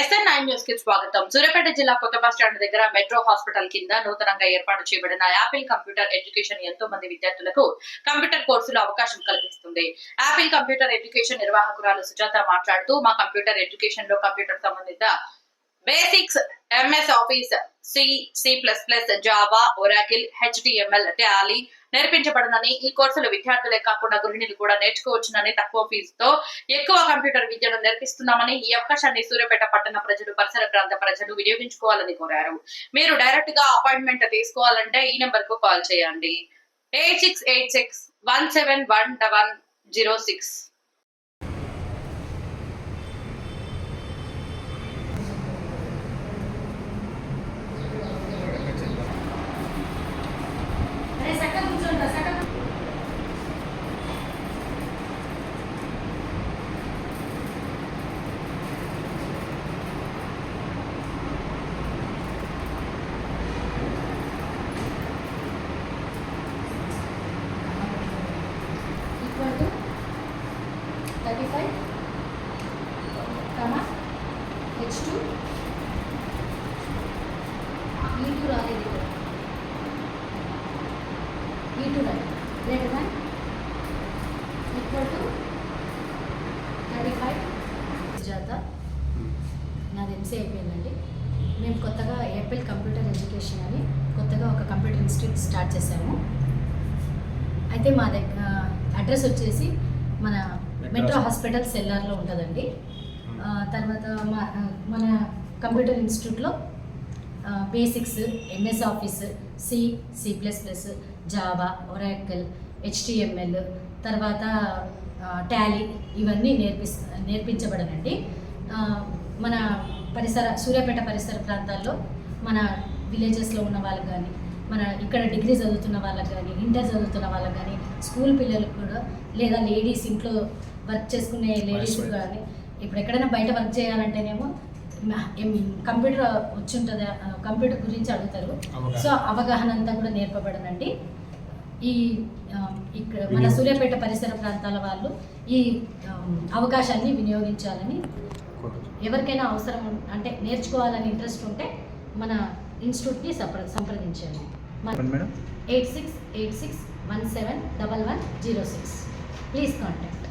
SN nine న్యూస్కి స్వాగతం. సూర్యాపేట జిల్లా కొత్త బస్ స్టాండ్ దగ్గర మెట్రో హాస్పిటల్ కింద నూతనంగా ఏర్పాటు చేయబడిన యాపిల్ కంప్యూటర్ ఎడ్యుకేషన్ ఎంతో మంది విద్యార్థులకు కంప్యూటర్ కోర్సులో అవకాశం కల్పిస్తుంది. యాపిల్ కంప్యూటర్ ఎడ్యుకేషన్ నిర్వాహకురాలు సుజాత మాట్లాడుతూ మా కంప్యూటర్ ఎడ్యుకేషన్లో కంప్యూటర్ సంబంధిత basics MS office C C plus plus Java Oracle HTML tally నేర్పించబడనని ఈ కోర్సులు విద్యార్థులే కాకుండా గృహిణులు కూడా నేర్చుకోవచ్చునని తక్కువ ఫీజుతో ఎక్కువ కంప్యూటర్ విద్యను నేర్పిస్తున్నామని ఈ అవకాశాన్ని సూర్యాపేట పట్టణ ప్రజలు పరిసర ప్రాంత ప్రజలు వినియోగించుకోవాలని కోరారు. మీరు డైరెక్ట్గా అపాయింట్మెంట్ తీసుకోవాలంటే ఈ నెంబర్కు కాల్ చేయండి. Eight six eight six one seven one double zero six. Thirty five comma H two ఈ టూ రాలేదు ఇక్కడ ఈ two right greater than equal to thirty five జాత. నాది ఎంసీ అయిపోయిందండి. మేము కొత్తగా ఏపీఎల్ కంప్యూటర్ ఎడ్యుకేషన్ అని కొత్తగా ఒక కంప్యూటర్ ఇన్స్టిట్యూట్ స్టార్ట్ చేశాము. అయితే మా దగ్గర అడ్రస్ వచ్చేసి మన మెట్రో హాస్పిటల్ సెల్లార్లో ఉంటుందండి. తర్వాత మా మన కంప్యూటర్ ఇన్స్టిట్యూట్లో basics MS office C C plus plus Java Oracle HTML తర్వాత టాలీ ఇవన్నీ నేర్పిస్ నేర్పించబడనండి. మన పరిసర సూర్యాపేట పరిసర ప్రాంతాల్లో మన విలేజెస్లో ఉన్న వాళ్ళకి కానీ మన ఇక్కడ డిగ్రీ చదువుతున్న వాళ్ళకి కానీ ఇంటర్ చదువుతున్న వాళ్ళకి కానీ స్కూల్ పిల్లలకు కూడా లేదా లేడీస్ ఇంట్లో వర్క్ చేసుకునే లేడీస్. కానీ ఇప్పుడు ఎక్కడైనా బయట వర్క్ చేయాలంటేనేమో కంప్యూటర్ వచ్చి ఉంటుంది కంప్యూటర్ గురించి అడుగుతారు. సో అవగాహన అంతా కూడా నేర్పబడనండి. ఈ ఇక్కడ మన. సూర్యాపేట పరిసర ప్రాంతాల వాళ్ళు ఈ అవకాశాన్ని వినియోగించాలని ఎవరికైనా అవసరం అంటే నేర్చుకోవాలని ఇంట్రెస్ట్ ఉంటే మన ఇన్స్టిట్యూట్ని సంప్ర సంప్రదించండి. Eight six eight six one seven double one zero six. Please contact.